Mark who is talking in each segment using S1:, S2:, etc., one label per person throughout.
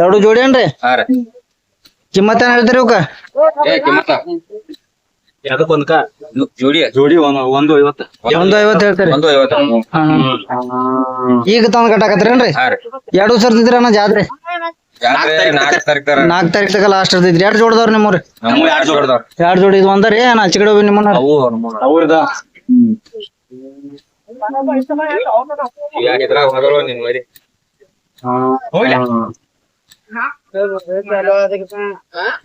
S1: ಎರಡು ಜೋಡಿ ಏನ್ರಿ?
S2: ಹಾ ರೀ.
S1: ಕಿಮ್ಮತ್ ಏನ್ ಹೇಳ್ತೀರಿ ಅವಕ್ಕ
S2: ಏ ಕಿಮ್ಮತ್ತ.
S3: ಅದಕ್ಕೊಂದ್ಕ
S2: ಇದು ಜೋಡಿ
S3: ಜೋಡಿ ಒಂದು ಒಂದು ಐವತ್ತು.
S1: ಒಂದು ಐವತ್ತು ಹೇಳ್ತೀರಿ.
S2: ಒಂದು ಐವತ್ತು.
S1: ಹಾ, ಹಾ. ಈಗ ತಂದ್ ಕಟ್ಟಾಕತ್ರೇನ್ರಿ
S2: ಹಾ ರೀ.
S1: ಎರಡು ಸರ್ತಿದ್ರಿ ಅಣ್ಣ ಜಾತ್ರೆ?
S2: ನಾಕ್ ನಾಲ್ಕು ತಾರೀಕು ತರ
S1: ನಾಲ್ಕ್ ತಾರೀಕ್ ತಕ ಲಾಸ್ಟ್ ಇರ್ತೈತ್ರಿ ಎರಡು ಜೋಡದವ್ರಿ ನಿಮ್ಮವ್ರಿ
S2: ನಮ್ಮ ಎರಡು ಜೋಡ್ದವ್ರ.
S1: ಎರಡು ಜೋಡಿ ಇದು ಒಂದರಿ ಏನ್ ಆಚೆ ಕಡೆ ಹೋಗಿ ನಿಮ್ಮನ್ನ
S2: ಅವು
S3: ಅವ್ರದ?
S2: ಇದ್ರಾಗ ಹೋದ್ರು ನಿನ್ ಮರಿ?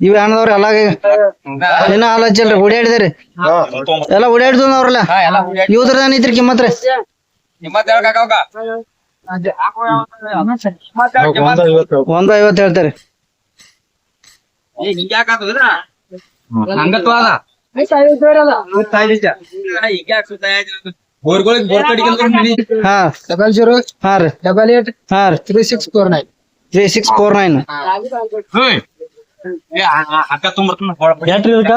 S1: ಇವ್ ಎಲ್ಲ ಇನ್ನ ಇವ್ರದ ಐತ್ರಿ ಕಿಮ್ಮತ್ರಿ
S3: ಒಂದು
S1: ಹೇಳ್ತಾರೆ.
S4: ಡಬಲ್ ಜೀರೋ
S1: ಹಾ. ರೀ.
S4: ಡಬಲ್ ಏಟ್
S1: ಹಾ ರೀ.
S4: Three six four nine
S1: three six four nine
S3: ಅಕ್ಕ ತುಂಬರ್ತನ
S1: ಎಟ್ರಿ ಇದಕ್ಕ?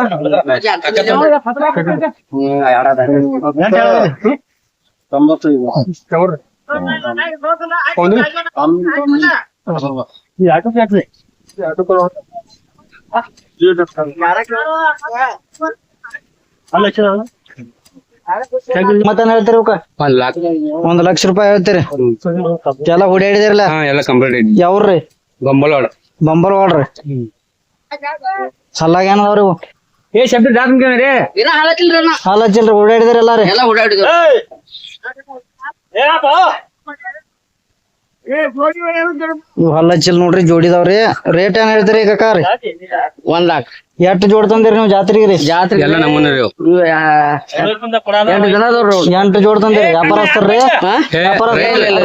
S1: ಮತ್ತೇನ್ ಹೇಳ್ತೀರಿ
S2: ಒಂದ್ ಲಾಕ್.
S1: ಒಂದ್ ಲಕ್ಷ ರೂಪಾಯಿ ಹೇಳ್ತೀರಿ. ಎಲ್ಲ ಓಡಾಡಿದಿರಲ್ಲ
S2: ಹಾ ಎಲ್ಲ ಕಂಪ್ಲೀಟ್ ಐತಿ.
S1: ಯಾವ್ರಿ
S2: ಗೊಂಬಲವಾಡ
S1: ಬಂಬರ್ ವಾಡ್ರಿ ಸಲ್ಲಾಗ ಏನದವ್ರಿ ಇವು?
S2: ಏ ಶಬ್ದ ಜಾತ್ ಕೇಳ್ರಿ
S1: ಓಡಾಡಿದಿರಲ್ಲ ರೀ.
S2: ಎಲ್ಲ ಓಡಾಡಿದ್ರು
S1: ಇವ್ ಚಿಲ್ ಹಚ್ಚಿಲ್ ನೋಡ್ರಿ ಜೋಡಿದವ್ರಿ. ರೇಟ್ ಏನ್ ಹೇಳ್ತೀರಿ ಈಗ ರೀ
S2: ಒಂದ್ ಲಾಕ್.
S1: ಎಷ್ಟ್ ಜೋಡ್ ತಂದಿರಿ ನೀವು ಜಾತ್ರೆಗೆ ರೀ?
S2: ಜಾತ್ರೆ ಎಲ್ಲ ನಮ್ಮನ್ನ ರೀ ಎಂಟು ಜನ
S1: ಎಂಟು ಜೋಡ್ ತಂದಿರಿ. ವ್ಯಾಪಾರಸ್ಥರ್ರಿ ವ್ಯಾಪಾರ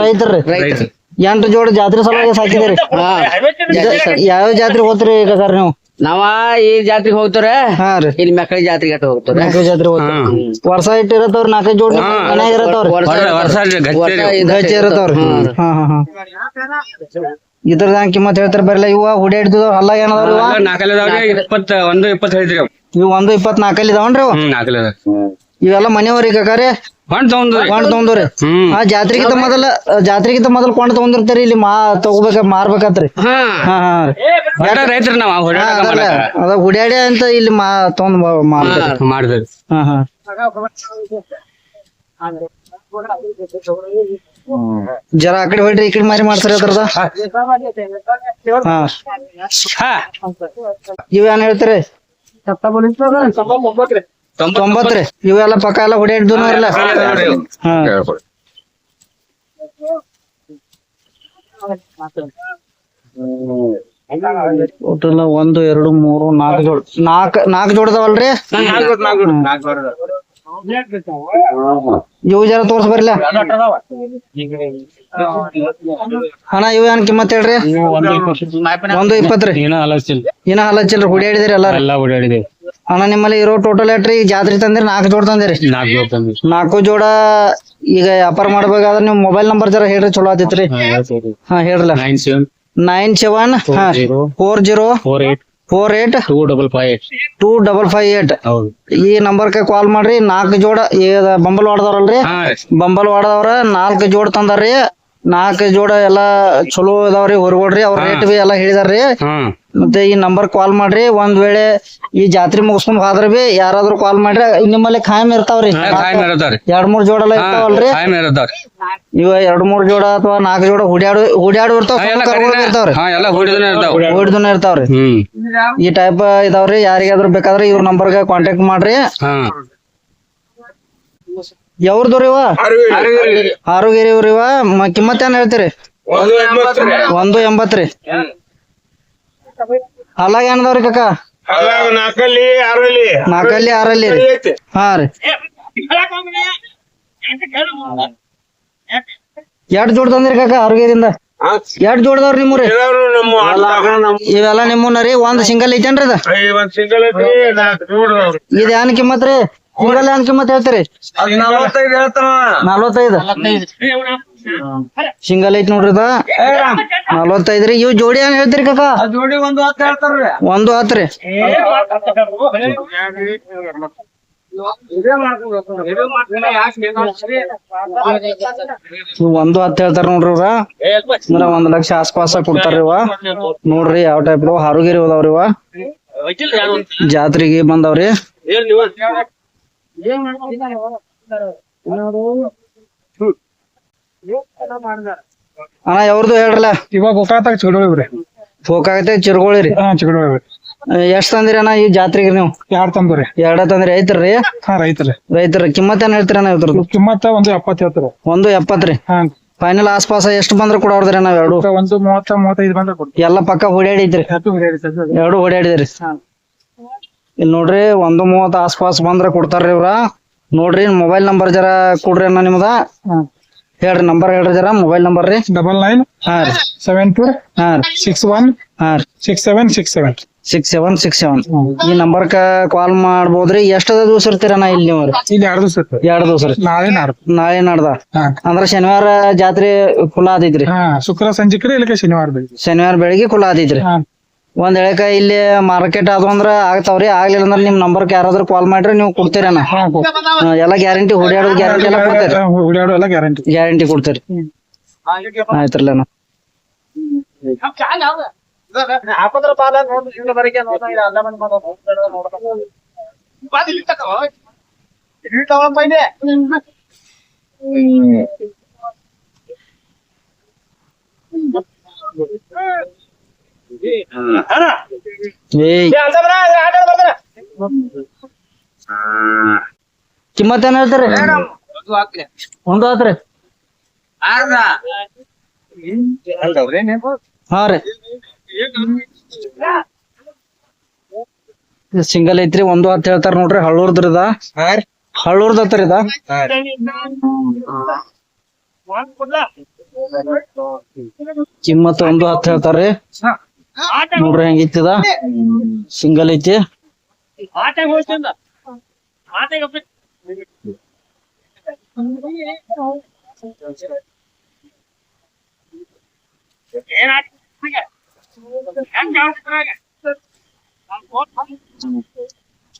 S1: ರೈತರ್ರಿ
S2: ರೈತ
S1: ಎಂಟು ಜೋಡ್ ಜಾತ್ರೆ ಸಲುವಾಗಿ ಸಾಕಿದಿರಿ ಯಾವ ಜಾತ್ರೆ ಹೋಗ್ತೀರಿ ಕಾರ್ ನೀವು?
S5: ನಾವ ಈ ಜಾತ್ರೆಗೆ ಹೋಗ್ತಾರ
S1: ಹಾ ರೀ.
S5: ಇಲ್ಲಿ ಮಕ್ಕಳ ಜಾತ್ರೆಗೆ ಅಟ್ಟ ಹೋಗ್ತಾರ
S1: ನಾಲ್ಕು ಜಾತ್ರೆ ಹ್ಮ್ ವರ್ಷ ಇಟ್ಟು ಇರತ್ತವ್ರಿ ನಾಲ್ಕೈದು ಜೋಡ್ ಮನ್ಯಾಗ ಇರತ್ತವ್ರಿ.
S2: ವರ್ಷ ಗಚ್ಚೇರಿ
S1: ಗಚ್ಚ ಇರತ್ತವ್ರಿ. ಹಾ. ಹಾ ಹಾ ಇದ್ರದ ಕಿಮ್ಮತ್ ಹೇಳ್ತಾರ ಬರಲ್ಲ ಇವ ಹುಡ್ಯಾಡ್ತಿದವ್ ಹಲ್ಲ ಏನದವ್ರಿ ಇವ?
S2: ಇಪ್ಪತ್ತ ಒಂದು ಇಪ್ಪತ್ತು ಹೇಳ್ತೀರಿ ಅವ್.
S1: ಇವ್ ಒಂದು ಇಪ್ಪತ್ನಾಲ್ಕಲ್ಲಿ ಇದಾವನ್ರಿ ಇವ?
S2: ಹ್ಮ್ ನಾಲ್ಕಲ್ಲಿ
S1: ಇವೆಲ್ಲ ಮನೆಯವ್ರಿ ಕಾಕಾರಿ
S2: ಹೊಂಡ್ ತಗೊಂಡ್ರಿ
S1: ಕೊಂಡ್ ತಗೊಂಡ್ರಿ
S2: ಹ್ಮ್.
S1: ಆ ಜಾತ್ರೆಗಿಂತ ಮೊದಲ ಜಾತ್ರೆಗಿಂತ ಮೊದಲ ಕೊಂಡ್ ತಗೊಂಡಿರ್ತಾರಿ ಇಲ್ಲಿ ಮಾ ತಗೋಬೇಕ ಮಾರ್ಬೇಕತ್ರಿ
S2: ಹಾ.
S1: ಹಾ ಹಾ ರೀ.
S2: ಹೊಡ ರೈತರು ನಾವ್
S1: ಹಾ,
S2: ಹೊಡ್ಯಾಕ
S1: ಅದಲ್ಲ ಅದ ಹುಡ್ಯಾಡಿ ಅಂತ ಇಲ್ಲಿ ಮಾ ತಗೊಂಡ್ ಬ- ಮಾರ್ತಾರಿ.
S2: ಮಾಡಿದ್ರಿ
S1: ಹಾ ಹಾ. ಜರ ಆ ಕಡೆ ಹೊಡ್ರಿ ಈ ಕಡೆ ಮಾರಿ ಮಾಡ್ತಾರ ಅದ್ರದ. ಹಾ.
S2: ಹಾ.
S1: ಇವೇನ್ ಹೇಳ್ತೀರಿ? ತೊಂಬತ್ರಿ ಇವೆಲ್ಲ ಪಕ್ಕ ಎಲ್ಲ ಹೊಡ್ಯಾಡ್ದು ಇಲ್ಲ ಹಾ ಟೋಟಲ್ ಒಂದು ಎರಡು ಮೂರು ನಾಲ್ಕು ಜೋಡ್ ನಾಲ್ಕ್ ನಾಲ್ಕು ಜೋಡದವಲ್ರಿ? ಇವು ಜರ ತೋರ್ಸ್ ಬರ್ಲ. ಹಣ ಇವ ಏನ್ ಕಿಮ್ಮತ್ ಹೇಳ್ರಿ? ಒಂದು ಇಪ್ಪತ್ರಿ
S3: ಏನ ಅಲಸಿಲ್
S1: ಏನ ಹಲಚಿಲ್ರಿ ಹುಡ್ಯಾಡಿದಿರಿ ಎಲ್ಲ
S3: ಎಲ್ಲ ಓಡಾಡಿದೆ
S1: ಅಣ್ಣ ನಿಮ್ಮಲ್ಲಿ ಇರೋ ಟೋಟಲ್ ಎಟ್ರಿ ಈಗ ಜಾತ್ರೆ ತಂದಿರಿ ನಾಲ್ಕು ಜೋಡ ತಂದಿರಿ.
S3: ನಾಲ್ಕು ಜೋಡ್ ತಂದ್ವಿ
S1: ನಾಲ್ಕು ಜೋಡ ಈಗ ವ್ಯಾಪಾರ ಮಾಡ್ಬೇಕಾದ್ರೆ ನೀವು ಮೊಬೈಲ್ ನಂಬರ್ ಜರ ಹೇಳ್ರಿ ಚಲೋ ಆತಿತ್ರಿ. ಹಾ ಹೇಳ್ರಲ್ಲ.
S3: Nine seven
S1: nine seven four zero
S3: four eight
S1: four eight
S3: two double five eight
S1: two double five eight
S3: ಹೌದು.
S1: ಈ ನಂಬರ್ಗೆ ಕಾಲ್ ಮಾಡ್ರಿ ನಾಲ್ಕು ಜೋಡ ಬಂಬಲ್ ಹೊಡೆದವ್ರಲ್ರಿ
S2: ಹಾ ರೀ.
S1: ಬಂಬಲ್ ಹೊಡೆದವ್ರ ನಾಲ್ಕು ಜೋಡ ತಂದಾರ್ರಿ. ನಾಲ್ಕು ಜೋಡ ಎಲ್ಲಾ ಚಲೋ ಇದಾವ್ರಿ ಹೊರಗೋಡ್ರಿ ಅವ್ರ ರೇಟ್ ಬಿ ಎಲ್ಲಾ ಹೇಳಿದಾರ್ರಿ. ಮತ್ತೆ ಈ ನಂಬರ್ ಕಾಲ್ ಮಾಡ್ರಿ ಒಂದ್ ವೇಳೆ ಈ ಜಾತ್ರೆ ಮುಗಿಸ್ಕೊಂಡ್ ಹೋದ್ರ ಬಿ ಯಾರಾದ್ರೂ ಕಾಲ್ ಮಾಡ್ರಿ ನಿಮ್ಮಲ್ಲಿ ಖಾಯಂ ಇರ್ತಾವ್ರಿ ಎರಡ್ ಮೂರ್ ಜೋಡ ಎಲ್ಲ ಇರ್ತಾವಲ್ರಿ ಇವ ಎರಡ್ ಮೂರ್ ಜೋಡ ಅಥವಾ ನಾಲ್ಕು ಜೋಡ ಹುಡ್ಯಾಡು ಹುಡ್ಯಾಡು ಇರ್ತಾವ
S2: ಹಾ, ಎಲ್ಲ
S1: ಕರ್ಗೋಳ್ ಇರ್ತಾವ್ರಿ
S2: ಹಾ ಹುಡಿದನ ಇರ್ತಾವ
S1: ಹೊಡ್ದುನ ಇರ್ತಾವ್ರಿ ಈ ಟೈಪ್ ಇದಾವ್ರಿ ಯಾರಿಗಾದ್ರೂ ಬೇಕಾದ್ರೆ ಇವ್ರ ನಂಬರ್ಗೆ ಕಾಂಟ್ಯಾಕ್ಟ್ ಮಾಡ್ರಿ ಯಾವ್ರದವ್ರಿ ಇವ ಆರೋಗ್ಯ ಇವ್ರಿವ ಕಿಮ್ಮತ್ ಏನ್ ಹೇಳ್ತೀರಿ ಒಂದು ಎಂಬತ್ರಿ ಅಲ್ಲಾಗ ಏನದವ್ರಿ ಕಾಕ?
S3: ನಾಲ್ಕಲ್ಲಿ ಆರಲ್ಲಿ
S1: ನಾಲ್ಕಲ್ಲಿ ಆರಲ್ಲಿ ಹಾ ರೀ. ಎರಡ್ ಜೋಡ್ ತಂದ್ರಿ ಕಾಕ ಆರೋಗ್ಯದಿಂದ? ಎರಡ್ ಜೋಡ್ದವ್ರಿ ನಿಮ್ಮೂರಿ? ಇವೆಲ್ಲ ನಿಮ್ಮನ್ನ ರೀ ಒಂದ್ ಸಿಂಗಲ್ ಐತೇನ್ರಿ ಅದ
S3: ಒಂದ್ ಸಿಂಗಲ್ ಐತಿ ನಾಲ್ಕು ಜೋಡ್
S1: ಇದ್ ಏನ್ ಕಿಮ್ಮತ್ ರೀ? ಸಿಂಗಲ್ ಏನ್ ಕಿಮ್ಮತ್ ಹೇಳ್ತೀರಿ?
S3: ನಲ್ವತ್ತೈದು
S1: ಸಿಂಗಲ್ ಐತಿ ನೋಡ್ರಿ ಅದ ನಲ್ವತ್ತೈದ್ ರೀ ಇವ್ ಜೋಡಿ ಏನ್ ಹೇಳ್ತೀರಿ ಕಾಕ?
S3: ಜೋಡಿ ಒಂದು ಹತ್ತು ಹೇಳ್ತಾರ್ರಿ.
S1: ಒಂದು ಹತ್ರಿ ಒಂದು ಹತ್ತು ಹೇಳ್ತಾರ ನೋಡ್ರಿ ಇವ ಅಂದ್ರ ಒಂದ್ ಲಕ್ಷ ಆಸ್ಪಾಸ ಕೊಡ್ತಾರ ಇವ. ನೋಡ್ರಿ ಯಾವ ಟೈಪ್ ಹಾರುಗಿರಿ ಹೋದವ್ರಿ ಇವ. ಜಾತ್ರೆಗೆ ಬಂದವ್ರಿ. ಅಣ್ಣ ಯಾವ್ದು ಹೇಳ್ರಲ್ಲ?
S3: ಇವಾಗ ಗೋಕಾತಾಗ
S1: ಚಿರ್ಗೋಳಿರಿ
S3: ಹಾ ಚಿಗಡೋಳ್ರಿ
S1: ಎಷ್ಟ್ ತಂದಿರಿ ಅಣ್ಣ ಈ ಜಾತ್ರೆಗೆ ನೀವು?
S3: ಯಾರ್ ತಂದ್ರಿ.
S1: ಎರಡ ತಂದ್ರಿ ಐತ್ರಿ
S3: ಹಾ ರೈತರಿ
S1: ರೈತರ ಕಿಮ್ಮತ್ ಏನ್ ಹೇಳ್ತೀರ ಅಣ್ಣ ಇದ್ರದ್ದು?
S3: ಕಿಮ್ಮತ್ತ ಒಂದು ಎಪ್ಪತ್ ಹೇಳ್ತಾರ.
S1: ಒಂದು
S3: ಎಪ್ಪತ್ರಿ
S1: ಫೈನಲ್ ಆಸ್ಪಾಸ ಎಷ್ಟು ಬಂದ್ರೆ ಕೂಡ ಹೊಡ್ದ್ರಿ ನಾವ್ ಎರಡು?
S3: ಒಂದು ಮೂವತ್ತ ಮೂವತ್ತೈದು ಬಂದ್ರೆ ಕೊಡ್ತೀವಿ.
S1: ಎಲ್ಲ ಪಕ್ಕ ಹೊಡಿಯಾಡಿದ್ರಿ ಎರಡು ಓಡಾಡಿದ್ರಿ. ಇಲ್ಲಿ ನೋಡ್ರಿ ಒಂದು ಮೂವತ್ತ ಆಸ್ಪಾಸ್ ಬಂದ್ರ ಕೊಡ್ತಾರ್ರಿ ಇವ್ರ. ನೋಡ್ರಿ ಮೊಬೈಲ್ ನಂಬರ್ ಜರ ಕೊಡ್ರಿ ಅಣ್ಣ ನಿಮ್ದ. ಹೇಳ್ರಿ ನಂಬರ್ ಹೇಳ್ರಿ ಜರ ಮೊಬೈಲ್ ನಂಬರ್ ರೀ.
S3: ಡಬಲ್ ನೈನ್
S1: ಹಾ ರೀ.
S3: ಸೆವೆನ್ ಟು
S1: ಹಾ ರೀ.
S3: ಸಿಕ್ಸ್ ಒನ್
S1: ಹಾ ರೀ.
S3: Six seven six seven
S1: six seven six seven ಈ ನಂಬರ್ ಕಾಲ್ ಮಾಡ್ಬೋದ್ರಿ? ಎಷ್ಟ ದಿವಸ ಇರ್ತೀರಣ್ಣ ಇಲ್ಲಿ ನೀವು?
S3: ಇಲ್ಲಿ ಎರಡು ದಿವಸ ಇರ್ತದೆ.
S1: ಎರಡು ದಿವಸ ರೀ.
S3: ನಾಳೆ ನಾಡ್ದು.
S1: ನಾಳೆ ನಾಡ್ದ?
S3: ಹಾ.
S1: ಅಂದ್ರ ಶನಿವಾರ ಜಾತ್ರೆ ಖುಲ್ಲಾ ಆದಿದ್ರಿ
S3: ಹಾ ಶುಕ್ರ ಸಂಜಿಕ್ರಿ ಇಲ್ಲಕ್ಕೆ ಶನಿವಾರ ಬೆಳಿಗ್ಗೆ.
S1: ಶನಿವಾರ ಬೆಳಿಗ್ಗೆ ಆದೈತ್ರಿ.
S3: ಹಾ.
S1: ಒಂದ್ ಹೇಳಕ ಇಲ್ಲಿ ಮಾರ್ಕೆಟ್ ಅದು ಅಂದ್ರ ಆಗ್ತಾವ್ರಿ ಆಗ್ಲಿಲ್ಲ ಅಂದ್ರೆ ನಿಮ್ ನಂಬರ್ ಯಾರಾದ್ರೂ ಕಾಲ್ ಮಾಡ್ರಿ ನೀವು ಕೊಡ್ತೀರಣ್ಣ
S3: ಎಲ್ಲ ಕೊ-
S1: ಹಾ, ಎಲ್ಲಾ ಗ್ಯಾರಂಟಿ ಹೊಡ್ಯಾಡೋದು ಗ್ಯಾರಂಟಿ ಎಲ್ಲ ಕೊಡ್ತೀರಿ.
S3: ಎಲ್ಲ ಗ್ಯಾರಂಟಿ
S1: ಗ್ಯಾರಂಟಿ ಕೊಡ್ತೀರಿ. ಆಯ್ತ್ರಲ್ಲ ಅಣ್ಣ. ಕಿಮ್ಮತ್ ಏನ್ ಹೇಳ್ತಾರ? ಒಂದು ಆತ್ರಿ. ಹಾ ರೀ. ಸಿಂಗಲ್ ಐತ್ರಿ ಒಂದು ಹತ್ತು ಹೇಳ್ತಾರ ನೋಡ್ರಿ ಹಳ್ಳೂರ್ದ್ರದ. ಹಳ್ಳೂರ್ದ ಹತ್ರ ಇದ ಕಿಮ್ಮತ್ ಒಂದು ಹತ್ತು ಹೇಳ್ತಾರ್ರಿ. ನೋಡ್ರಿ ಹೆಂಗಿತ್ತದ? ಸಿಂಗಲ್ ಐತಿ?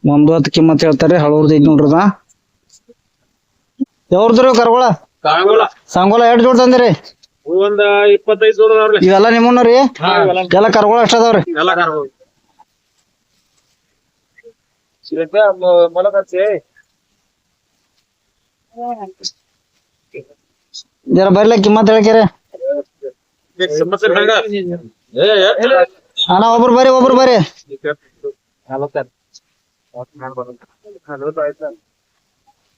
S1: ಒಂದು ಹತ್ತು ಕಿಮ್ಮತ್ ಹೇಳ್ತಾರೆ ಹಳೂರ್ದ ಐತಿ ನೋಡ್ರದ ಯಾವ್ರದ್ರಿ ಕರ್ಗೋಳ? ಸಂಗೋಳ ಎರಡ್ ಜೋಡ್ ತಂದಿರಿ.
S3: ಒಂದ್ ಇಪ್ಪತ್ತೈದು ದೂರ
S1: ಇವೆಲ್ಲ ನಿಮ್ಮನ್ನ ರೀ? ಎಲ್ಲ ಕರ್ಗಳು ಅಷ್ಟ ಅದಾವ್ರಿ? ಜರ ಬರ್ಲಿ ಕಿಮ್ಮತ್ ಹೇಳ್ಕೇರಿ. ಅಣ್ಣ ಒಬ್ರು ಬರ್ರಿ ಒಬ್ರು ಬರ್ರಿ.